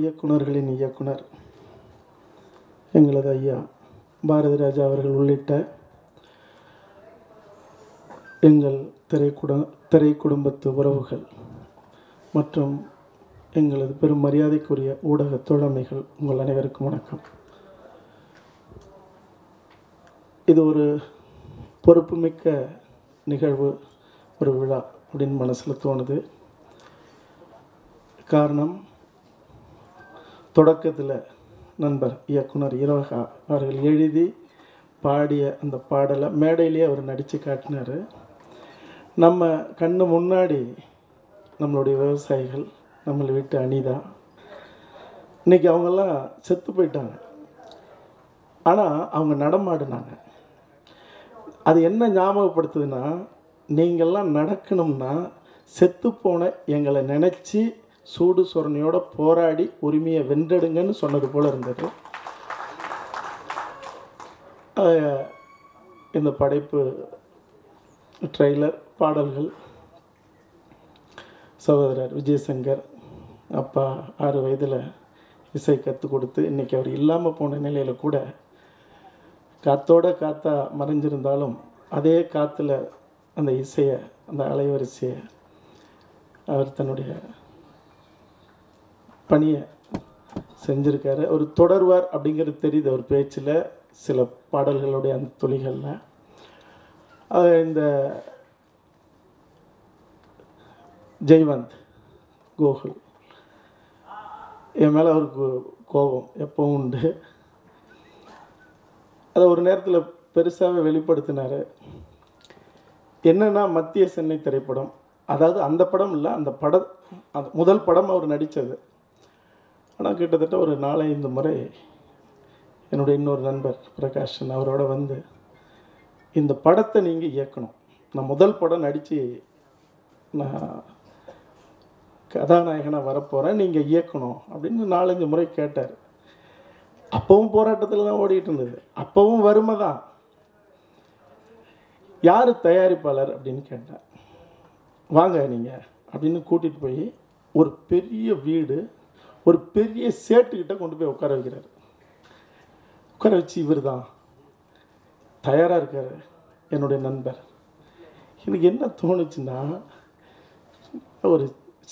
இயக்குனர்களின் இயக்குனர். எங்களது ஐயா பாரதி ராஜா அவர்கள் உள்ளிட்ட எங்கள் திரைக்குட திரை குடும்பத்து உறவுகள் மற்றும் எங்களது பெரும் மரியாதைக்குரிய ஊடக தோழமைகள் உங்கள் அனைவருக்கும் வணக்கம். இது ஒரு பொறுப்புமிக்க நிகழ்வு ஒரு விழா அப்படின்னு மனசில் தோணுது. காரணம் தொடக்கத்தில் நண்பர் இயக்குனர் இரவகா அவர்கள் எழுதி பாடிய அந்த பாடலை மேடையிலேயே அவர் நடித்து காட்டினார். நம்ம கண்ணு முன்னாடி நம்மளுடைய விவசாயிகள் நம்மளை விட்டு அனிதா. இன்றைக்கி அவங்கெல்லாம் செத்து போயிட்டாங்க. ஆனால் அவங்க நடமாடினாங்க. அது என்ன ஞாபகப்படுத்துதுன்னா நீங்கள்லாம் நடக்கணும்னா செத்துப்போன எங்களை நினச்சி சூடு சொரணையோட போராடி உரிமையை வென்றெடுங்கன்னு சொன்னது போல் இருந்தது. இந்த படைப்பு ட்ரெய்லர் பாடல்கள் சகோதரர் விஜயசங்கர் அப்பா ஆறு வயதில் இசை கற்றுக் கொடுத்து இன்றைக்கி அவர் இல்லாமல் போன நிலையில் கூட காத்தோட காத்தா மறைஞ்சிருந்தாலும் அதே காற்றுல அந்த இசையை அந்த அலைவரிசையை அவர் தன்னுடைய பணியை செஞ்சுருக்காரு. அவர் தொடர்வார் அப்படிங்கிறது தெரியுது அவர் பேச்சில் சில பாடல்களுடைய அந்த துளிகளில். இந்த ஜெய்வந்த் கோகுல் என் மேலே அவருக்கு கோபம் எப்பவும் உண்டு. அதை ஒரு நேரத்தில் பெருசாகவே வெளிப்படுத்தினார். என்னன்னா மத்திய சென்னை திரைப்படம். அதாவது அந்த படம் இல்லை அந்த படம் அந்த முதல் படம் அவர் நடித்தது ஆனால் கிட்டத்தட்ட ஒரு நாலஞ்சு முறை என்னுடைய இன்னொரு நண்பர் பிரகாஷன் அவரோட வந்து இந்த படத்தை நீங்கள் இயக்கணும். நான் முதல் படம் நடித்து நான் கதாநாயகனாக வரப்போகிறேன் நீங்கள் இயக்கணும் அப்படின்னு நாலஞ்சு முறை கேட்டார். அப்போவும் போராட்டத்தில் தான் ஓடிட்டு இருந்தது. அப்போவும் வறுமை தான். யார் தயாரிப்பாளர் அப்படின்னு கேட்டேன். வாங்க நீங்கள் அப்படின்னு கூட்டிகிட்டு போய் ஒரு பெரிய வீடு ஒரு பெரிய சேட்டுக்கிட்ட கொண்டு போய் உட்கார வைக்கிறாரு. உட்கார வச்சு இவர் தான் தயாராக இருக்கார் என்னுடைய நண்பர். எனக்கு என்ன தோணுச்சுன்னா ஒரு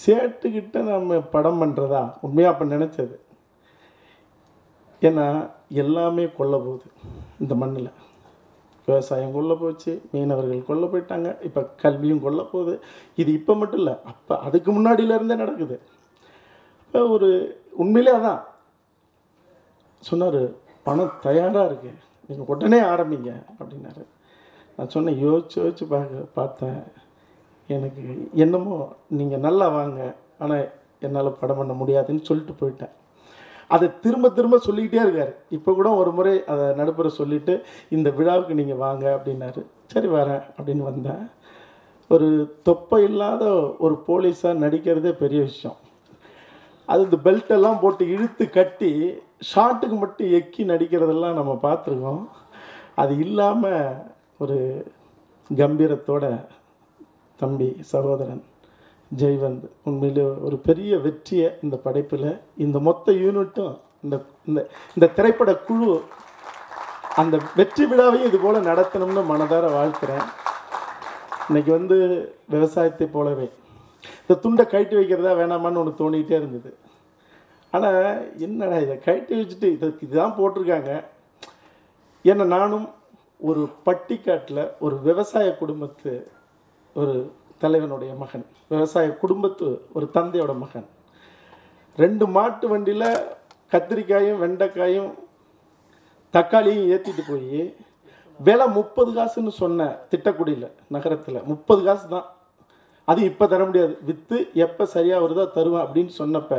சேட்டுக்கிட்ட நம்ம படம் பண்ணுறதா உண்மையாக அப்போ நினச்சது. ஏன்னா எல்லாமே கொல்ல போகுது இந்த மண்ணில். விவசாயம் கொல்ல போச்சு மீனவர்கள் கொல்ல போயிட்டாங்க இப்போ கல்வியும் கொல்ல போகுது. இது இப்போ மட்டும் இல்லை அப்போ அதுக்கு முன்னாடியிலேருந்தே நடக்குது. ஒரு உண்மையிலே அதான். சொன்னார் பணம் தயாராக இருக்கு. நீங்கள் உடனே ஆரம்பிங்க அப்படின்னாரு. நான் சொன்னேன் யோசிச்சு யோசிச்சு பார்க்க பார்த்தேன். எனக்கு என்னமோ நீங்கள் நல்லா வாங்க. ஆனால் என்னால் படம் பண்ண முடியாதுன்னு சொல்லிட்டு போயிட்டேன். அதை திரும்ப திரும்ப சொல்லிக்கிட்டே இருக்கார். இப்போ கூட ஒரு முறை அதை நடுப்புற சொல்லிவிட்டு இந்த விழாவுக்கு நீங்கள் வாங்க அப்படின்னாரு. சரி வரேன் அப்படின்னு வந்தேன். ஒரு தொப்பை இல்லாத ஒரு போலீஸாக நடிக்கிறதே பெரிய விஷயம். அது இந்த பெல்ட்டெல்லாம் போட்டு இழுத்து கட்டி ஷார்ட்டுக்கு மட்டும் எக்கி நடிக்கிறதெல்லாம் நம்ம பார்த்துருக்கோம். அது இல்லாமல் ஒரு கம்பீரத்தோட தம்பி சகோதரன் ஜெய்வந்த் உண்மையிலே ஒரு பெரிய வெற்றியை இந்த படைப்பில் இந்த மொத்த யூனிட்டும் இந்த இந்த இந்த திரைப்பட குழு அந்த வெற்றி விழாவையும் இது போல் நடத்தணும்னு மனதார வாழ்த்துறேன். இன்றைக்கி வந்து விவசாயத்தை போலவே இந்த துண்டை கழட்டி வைக்கிறதா வேணாமான்னு ஒன்று தோணிக்கிட்டே இருந்தது. ஆனால் என்னடா இதை கழட்டி வச்சுட்டு இதுக்கு இதுதான் போட்டிருக்காங்க. ஏன்னா நானும் ஒரு பட்டிக்காட்டில் ஒரு விவசாய குடும்பத்து ஒரு தலைவனுடைய மகன். விவசாய குடும்பத்து ஒரு தந்தையோட மகன். ரெண்டு மாட்டு வண்டியில் கத்திரிக்காயும் வெண்டைக்காயும் தக்காளியும் ஏற்றிட்டு போய் விலை முப்பது காசுன்னு சொன்ன திட்டக்குடியில் நகரத்தில். முப்பது காசு தான். அது இப்போ தர முடியாது. விற்று எப்போ சரியாக வருதோ தருவேன் அப்படின்னு சொன்னப்ப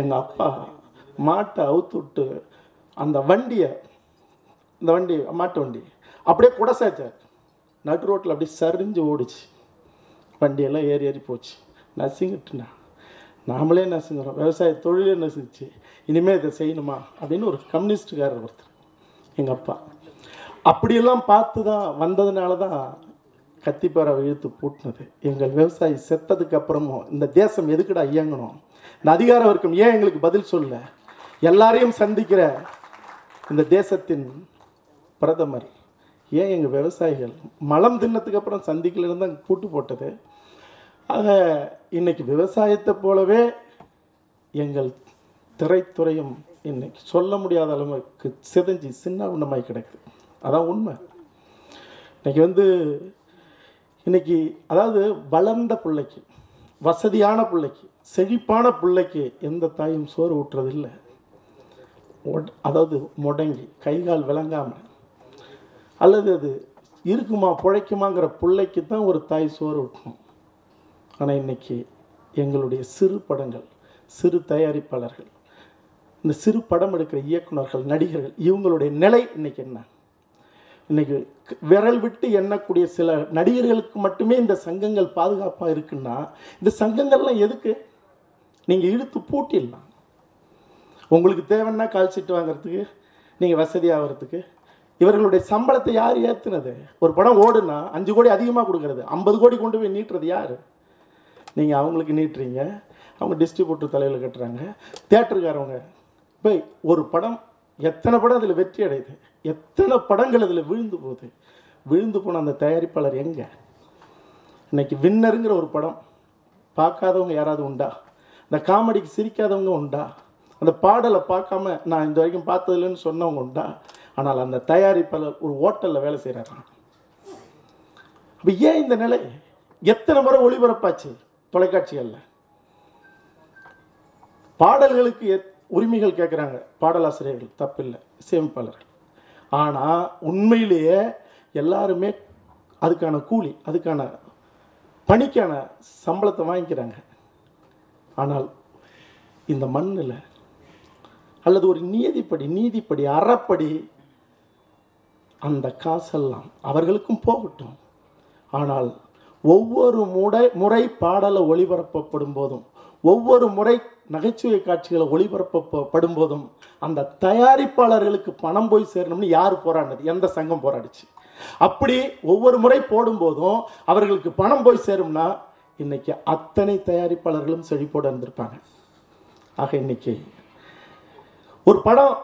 எங்கள் அப்பா மாட்டை அவுத்து விட்டு அந்த வண்டியை இந்த வண்டி மாட்டு வண்டி அப்படியே குடசாச்சார் நடு ரோட்டில் அப்படியே சரிஞ்சு ஓடிச்சு. வண்டியெல்லாம் ஏறி ஏறி போச்சு. நசுங்கிட்டுண்ணா நாமளே நசுங்கிறோம். விவசாய தொழிலே நசுங்கிச்சு. இனிமேல் இதை செய்யணுமா? அப்படின்னு ஒரு கம்யூனிஸ்டுக்காரர் ஒருத்தர். எங்கள் அப்பா. அப்படியெல்லாம் பார்த்து தான் வந்ததுனால தான் கத்திப்பாராவை இழுத்து பூட்டினது. எங்கள் விவசாயி செத்ததுக்கு அப்புறமும் இந்த தேசம் எதுக்குடா இயங்கணும்? இந்த அதிகார வர்க்கம் ஏன் எங்களுக்கு பதில் சொல்ல? எல்லாரையும் சந்திக்கிற இந்த தேசத்தின் பிரதமர் ஏன் எங்கள் விவசாயிகள் மலம் தின்னத்துக்கு அப்புறம் சந்திக்கலன்னு தான் கூட்டு போட்டது? ஆக இன்னைக்கு விவசாயத்தை போலவே எங்கள் திரைத்துறையும் இன்னைக்கு சொல்ல முடியாத அளவுக்கு சிதஞ்சி சின்ன உண்ணமாய் கிடக்குது அதான் உண்மை. இன்னைக்கு வந்து இன்னைக்கு அதாவது வளர்ந்த பிள்ளைக்கு வசதியான பிள்ளைக்கு செழிப்பான பிள்ளைக்கு எந்த தாயும் சோறு ஊட்டுறதில்லை. அதாவது முடங்கி கை கால் விளங்காமல் அல்லது அது இருக்குமா பிழைக்குமாங்கிற பிள்ளைக்கு தான் ஒரு தாய் சோறு ஊட்டணும். ஆனால் இன்னைக்கு எங்களுடைய சிறு படங்கள் சிறு தயாரிப்பாளர்கள் இந்த சிறு படம் எடுக்கிற இயக்குனர்கள் நடிகர்கள் இவங்களுடைய நிலை இன்றைக்கி என்ன? இன்னைக்கு விரல் விட்டு எண்ணக்கூடிய சில நடிகர்களுக்கு மட்டுமே இந்த சங்கங்கள் பாதுகாப்பாக இருக்குன்னா இந்த சங்கங்கள்லாம் எதுக்கு? நீங்கள் இழுத்து பூட்டிடலாம். உங்களுக்கு தேவைன்னா கால் சீட்டு வாங்குறதுக்கு நீங்கள் வசதி ஆகிறதுக்கு. இவர்களுடைய சம்பளத்தை யார் ஏற்றுனது ஒரு படம் ஓடுனா அஞ்சு கோடி அதிகமாக கொடுக்குறது. ஐம்பது கோடி கொண்டு போய் நீட்டுறது யார்? நீங்கள் அவங்களுக்கு நீட்டுறீங்க. அவங்க டிஸ்ட்ரிபியூட்டர் தலையில் கட்டுறாங்க. தேட்டருக்காரவங்க இப்போ ஒரு படம் எத்தனை படம் அதில் வெற்றி அடையுது? எத்தனை படங்கள் அதில் விழுந்து போகுது? விழுந்து போன அந்த தயாரிப்பாளர் எங்கே? இன்னைக்கு வின்னருங்கிற ஒரு படம். பார்க்காதவங்க யாராவது உண்டா? இந்த காமெடிக்கு சிரிக்காதவங்க உண்டா? அந்த பாடலை பார்க்காம நான் இந்த வரைக்கும் பார்த்ததில்லைன்னு சொன்னவங்க உண்டா? ஆனால் அந்த தயாரிப்பாளர் ஒரு ஹோட்டலில் வேலை செய்கிறாராம் அப்போ ஏன் இந்த நிலை? எத்தனை முறை ஒளிபரப்பாச்சு தொலைக்காட்சிகளில்? பாடல்களுக்கு எத்- உரிமைகள் கேட்குறாங்க பாடலாசிரியர்கள் தப்பில்லை. இசையமைப்பாளர்கள் ஆனால் உண்மையிலேயே எல்லாருமே அதுக்கான கூலி அதுக்கான பணிக்கான சம்பளத்தை வாங்கிக்கிறாங்க. ஆனால் இந்த மண்ணில் அல்லது ஒரு நீதிப்படி நீதிப்படி அறப்படி அந்த காசெல்லாம் அவர்களுக்கும் போகட்டும். ஆனால் ஒவ்வொரு முறை முறை பாடலை ஒளிபரப்பப்படும் போதும் ஒவ்வொரு முறை நகைச்சுவை காட்சிகளை ஒளிபரப்பப்படும் போதும் அந்த தயாரிப்பாளர்களுக்கு பணம் போய் சேரணும்னு யார் போராடினது? எந்த சங்கம் போராடிச்சு? அப்படி ஒவ்வொரு முறை போடும்போதும் அவர்களுக்கு பணம் போய் சேரும்னா இன்னைக்கு அத்தனை தயாரிப்பாளர்களும் செழிப்போடு இருந்திருப்பாங்க. ஆக இன்னைக்கு ஒரு படம்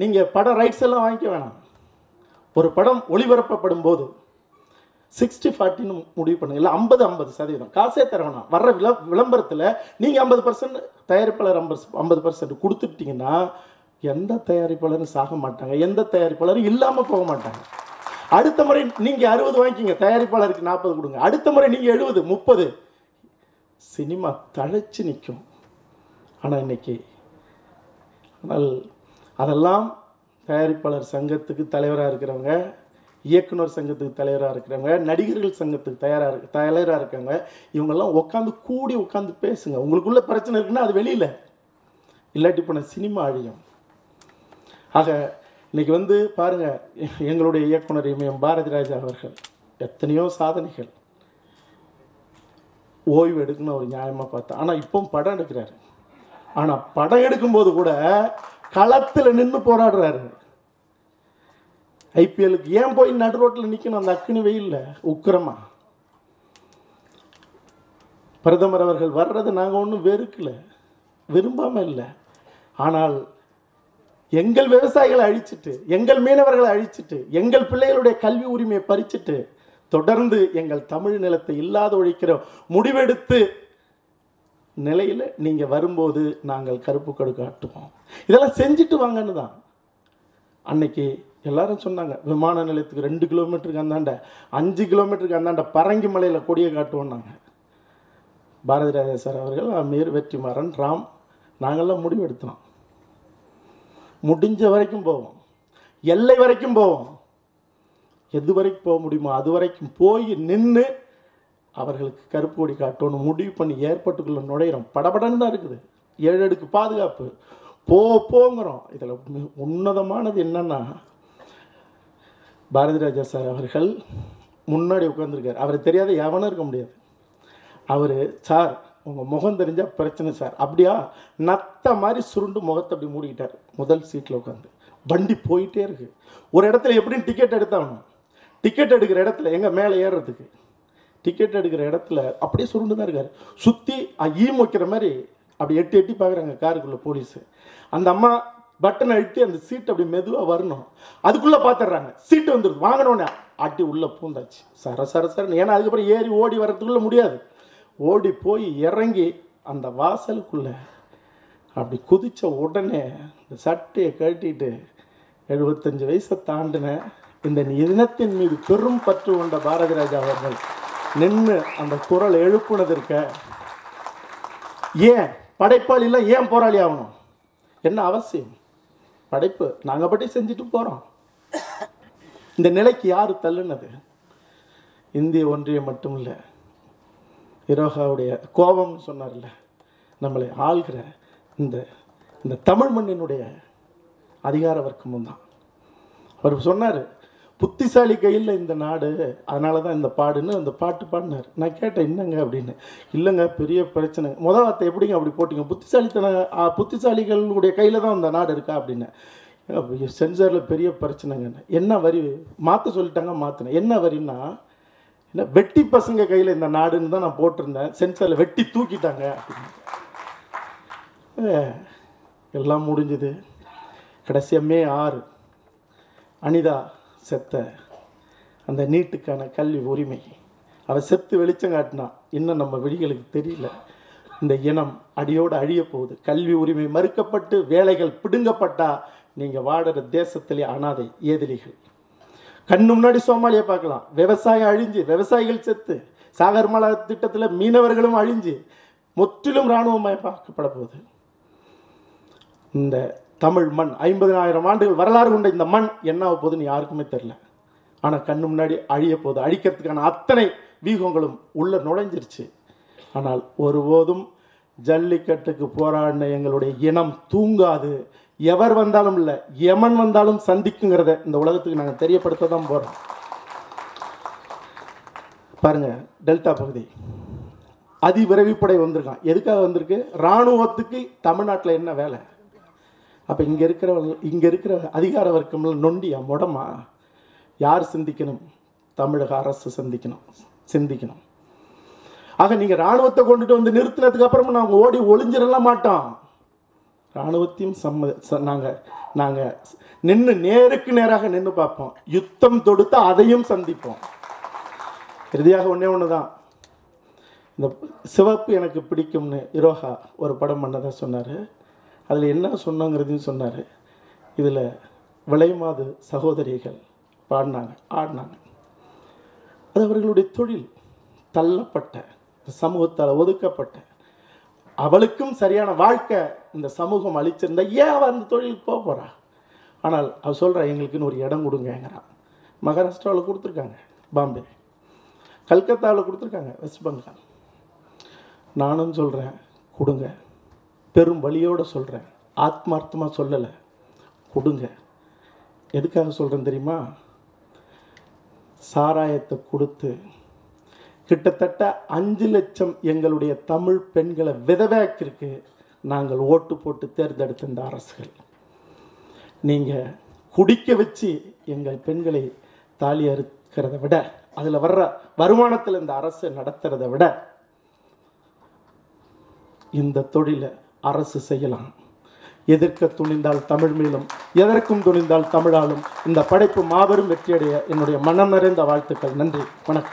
நீங்கள் படம் ரைட்ஸ் எல்லாம் வாங்கிக்க வேணாம். ஒரு படம் ஒளிபரப்பப்படும் போது சிக்ஸ்டி ஃபார்ட்டின்னு முடிவு பண்ணுங்க இல்லை ஐம்பது ஐம்பது சதவீதம். காசே தர வேணாம் வர்ற விள விளம்பரத்தில் நீங்கள் ஐம்பது பர்சன்ட் தயாரிப்பாளர் ஐம்பது ஐம்பது பர்சன்ட் கொடுத்துட்டீங்கன்னா எந்த தயாரிப்பாளரும் சாக மாட்டாங்க. எந்த தயாரிப்பாளரும் இல்லாமல் போக மாட்டாங்க. அடுத்த முறை நீங்கள் அறுபது வாங்கிக்கிங்க. தயாரிப்பாளருக்கு நாற்பது கொடுங்க. அடுத்த முறை நீங்கள் எழுபது முப்பது. சினிமா தழைச்சி நிற்கும் ஆனால் இன்னைக்கு ஆனால் அதெல்லாம் தயாரிப்பாளர் சங்கத்துக்கு தலைவராக இருக்கிறவங்க இயக்குனர் சங்கத்துக்கு தலைவராக இருக்கிறவங்க நடிகர்கள் சங்கத்துக்கு தயாராக தலைவராக இருக்காங்க இவங்கெல்லாம் உட்காந்து கூடி உட்காந்து பேசுங்க. உங்களுக்குள்ள பிரச்சனை இருக்குன்னா அது வெளியில். இல்லாட்டி போன சினிமா அழியும். ஆக இன்னைக்கு வந்து பாருங்க எங்களுடைய இயக்குனர் இமயம் பாரதி ராஜா அவர்கள் எத்தனையோ சாதனைகள். ஓய்வு எடுக்கணும் ஒரு நியாயமாக பார்த்தா ஆனால் இப்போவும் படம் எடுக்கிறாரு. ஆனால் படம் எடுக்கும்போது கூட களத்தில் நின்று போராடுறாரு. ஐபிஎலுக்கு ஏன் போய் நடு ரோட்டில் நிற்கணும் அந்த அக்கினி வெயில்ல. உக்கிரமா? பிரதமர் அவர்கள் வர்றது நாங்கள் ஒன்றும் வெறுக்கலை. விரும்பாமல் இல்லை. ஆனால் எங்கள் விவசாயிகளை அழிச்சிட்டு எங்கள் மீனவர்களை அழிச்சிட்டு எங்கள் பிள்ளைகளுடைய கல்வி உரிமையை பறிச்சிட்டு தொடர்ந்து எங்கள் தமிழ் நிலத்தை இல்லாத ஒழிக்கிற முடிவெடுத்து நிலையில் நீங்கள் வரும்போது நாங்கள் கருப்பு கடு காட்டுவோம் இதெல்லாம் செஞ்சுட்டு வாங்கன்னு தான். அன்னைக்கு எல்லாரும் சொன்னாங்க விமான நிலையத்துக்கு ரெண்டு கிலோமீட்டருக்கு அந்தாண்ட அஞ்சு கிலோமீட்டருக்கு அந்தாண்ட பரங்கி மலையில் கொடியை காட்டுவோம்னாங்க பாரதிராஜா சார் அவர்கள் அமீர் வெற்றிமாறன் ராம் நாங்கள்லாம் முடிவெடுத்தோம். முடிஞ்ச வரைக்கும் போவோம். எல்லை வரைக்கும் போவோம். எது வரைக்கும் போக முடியுமோ அது வரைக்கும் போய் நின்று அவர்களுக்கு கருப்பு கொடி காட்டணும் முடிவு பண்ணி ஏற்பட்டுக்குள்ள நுழையிறோம். படபடன்னு தான் இருக்குது. ஏழு அடுக்கு பாதுகாப்பு. போ போங்கிறோம். இதில் உன்னதமானது என்னென்னா பாரதி ராஜா சார் அவர்கள் முன்னாடி உட்காந்துருக்கார் அவரை தெரியாத எவனும் இருக்க முடியாது. அவர் சார் உங்கள் முகம் தெரிஞ்சால் பிரச்சனை சார். அப்படியா? நத்த மாதிரி சுருண்டு முகத்தை அப்படி மூடிக்கிட்டார். முதல் சீட்டில் உட்காந்து வண்டி போயிட்டே இருக்கு. ஒரு இடத்துல எப்படியும் டிக்கெட் எடுத்தாகணும். டிக்கெட் எடுக்கிற இடத்துல எங்கே மேலே ஏறுறதுக்கு. டிக்கெட் எடுக்கிற இடத்துல அப்படியே சுருண்டு தான் இருக்கார். சுற்றி ஈம் வைக்கிற மாதிரி அப்படி எட்டி எட்டி பார்க்குறாங்க காருக்குள்ளே போலீஸு அந்த அம்மா பட்டனை அழுத்தி அந்த சீட் அப்படி மெதுவாக வரணும். அதுக்குள்ளே பார்த்துட்றாங்க சீட்டு வந்துடும் வாங்கினோடனே அட்டி உள்ளே பூந்தாச்சு. சர சர சரன்னு. ஏன்னா அதுக்கப்புறம் ஏறி ஓடி வர்றதுக்குள்ளே முடியாது. ஓடி போய் இறங்கி அந்த வாசலுக்குள்ளே அப்படி குதித்த உடனே இந்த சட்டையை கட்டிட்டு எழுபத்தஞ்சு வயசை தாண்டின இந்த இனத்தின் மீது பெரும் பற்று கொண்ட பாரதி ராஜா அவர்கள் நின்று அந்த குரல் எழுப்புனதற்க ஏன்? படைப்பாளிலாம் ஏன் போராளி ஆகணும்? என்ன அவசியம்? படைப்பு. நாங்கள் பட்டி செஞ்சுட்டு போகிறோம் இந்த நிலைக்கு யார் தள்ளுனது? இந்திய ஒன்றியம் மட்டும் இல்லை. இரோகாவுடைய கோபம்னு சொன்னார்ல நம்மளை ஆள்கிற இந்த இந்த தமிழ் மண்ணினுடைய அதிகார வர்க்கமும் தான். அவர் சொன்னார் புத்திசாலி கையில் இந்த நாடு அதனால தான் இந்த பாடுன்னு அந்த பாட்டு பாடினார். நான் கேட்டேன் என்னங்க? அப்படின்னு. இல்லைங்க பெரிய பிரச்சனை. முத வார்த்தை எப்படிங்க அப்படி போட்டிங்க? புத்திசாலித்தன புத்திசாலிகளுடைய கையில் தான் அந்த நாடு இருக்கா? அப்படின்னு. சென்சாரில் பெரிய பிரச்சனைங்க. என்ன வரி? மாற்ற சொல்லிட்டாங்க மாற்றினேன் என்ன வரின்னா என்ன வெட்டி பசங்க கையில் இந்த நாடுன்னு தான் நான் போட்டிருந்தேன். சென்சாரில் வெட்டி தூக்கிட்டாங்க. அப்படின்னு. எல்லாம் முடிஞ்சுது. கடைசியாக மே ஆறு. அனிதா செத்த. அந்த நீட்டுக்கான கல்வி உரிமை. அவன் செத்து வெளிச்சம் காட்டினா இன்னும் நம்ம விழிகளுக்கு தெரியல. இந்த இனம் அடியோடு அழிய போகுது. கல்வி உரிமை மறுக்கப்பட்டு வேலைகள் பிடுங்கப்பட்டா நீங்கள் வாடுற தேசத்திலே அனாதை ஏதிலிகள். கண்ணு முன்னாடி சோமாலியை பார்க்கலாம். விவசாயம் அழிஞ்சு விவசாயிகள் செத்து. சாகர்மலா திட்டத்தில் மீனவர்களும் அழிஞ்சு முற்றிலும் இராணுவமயமாக்கப்பட போகுது. இந்த தமிழ் மண். ஐம்பதினாயிரம் ஆண்டுகள் வரலாறு கொண்ட இந்த மண் என்ன ஆக போகுதுன்னு யாருக்குமே தெரில ஆனால் கண்ணு முன்னாடி அழிய போகுது. அழிக்கிறதுக்கான அத்தனை வீகங்களும் உள்ள நுழைஞ்சிருச்சு. ஆனால் ஒருபோதும் ஜல்லிக்கட்டுக்கு போராடின எங்களுடைய இனம் தூங்காது. எவர் வந்தாலும் இல்லை எமன் வந்தாலும் சந்திக்குங்கிறத இந்த உலகத்துக்கு நாங்கள் தெரியப்படுத்த தான் போகிறோம் பாருங்க டெல்டா பகுதி. அதிவிரைவுப்படை வந்திருக்கான். எதுக்காக வந்திருக்கு? இராணுவத்துக்கு தமிழ்நாட்டில் என்ன வேலை? அப்போ இங்கே இருக்கிறவங்க இங்கே இருக்கிற அதிகார வர்க்கம்ல நொண்டியா முடமா யார் சிந்திக்கணும்? தமிழக அரசு சிந்திக்கணும் சிந்திக்கணும். ஆக நீங்கள் இராணுவத்தை கொண்டுட்டு வந்து நிறுத்தினதுக்கு அப்புறமா நாங்கள் ஓடி ஒளிஞ்சிடலாம் மாட்டோம். இராணுவத்தையும் சம்ம நாங்கள் நாங்கள் நின்று நேருக்கு நேராக நின்று பார்ப்போம். யுத்தம் தொடுத்து அதையும் சந்திப்போம். இறுதியாக ஒன்றே ஒன்று தான் இந்த சிவப்பு எனக்கு பிடிக்கும்னு இரோஹா ஒரு படம் பண்ணதான் சொன்னார். அதில் என்ன சொன்னாங்கிறதையும் சொன்னார். இதில் விளைமாது சகோதரிகள் பாடினாங்க ஆடினாங்க. அது அவர்களுடைய தொழில். தள்ளப்பட்ட சமூகத்தால் ஒதுக்கப்பட்ட அவளுக்கும் சரியான வாழ்க்கை இந்த சமூகம் அழிச்சிருந்தா ஏன் அவள் அந்த தொழிலுக்கு போக போகிறா ஆனால் அவள் சொல்கிறா எங்களுக்குன்னு ஒரு இடம் கொடுங்கங்கிறான் மகாராஷ்டிராவில் கொடுத்துருக்காங்க பாம்பே. கல்கத்தாவில் கொடுத்துருக்காங்க வெஸ்ட் பெங்கால். நானும் சொல்கிறேன் கொடுங்க. பெரும் வழியோடு சொல்கிறேன் ஆத்மார்த்தமாக சொல்லலை. கொடுங்க. எதுக்காக சொல்கிறேன் தெரியுமா? சாராயத்தை கொடுத்து கிட்டத்தட்ட அஞ்சு லட்சம் எங்களுடைய தமிழ் பெண்களை விதவாக்கிற்கு நாங்கள் ஓட்டு போட்டு தேர்ந்தெடுத்த இந்த அரசுகள். நீங்கள் குடிக்க வச்சு எங்கள் பெண்களை தாலி அறுக்கிறத விட அதில் வர்ற வருமானத்தில் இந்த அரசு நடத்துகிறத விட இந்த தொழிலை அரசு செய்யலாம். எதிர்க்க துணிந்தால் தமிழ் மேலும் எதற்கும் துணிந்தால் தமிழாலும் இந்த படைப்பு மாபெரும் வெற்றியடைய என்னுடைய மனம் நிறைந்த வாழ்த்துக்கள். நன்றி. வணக்கம்.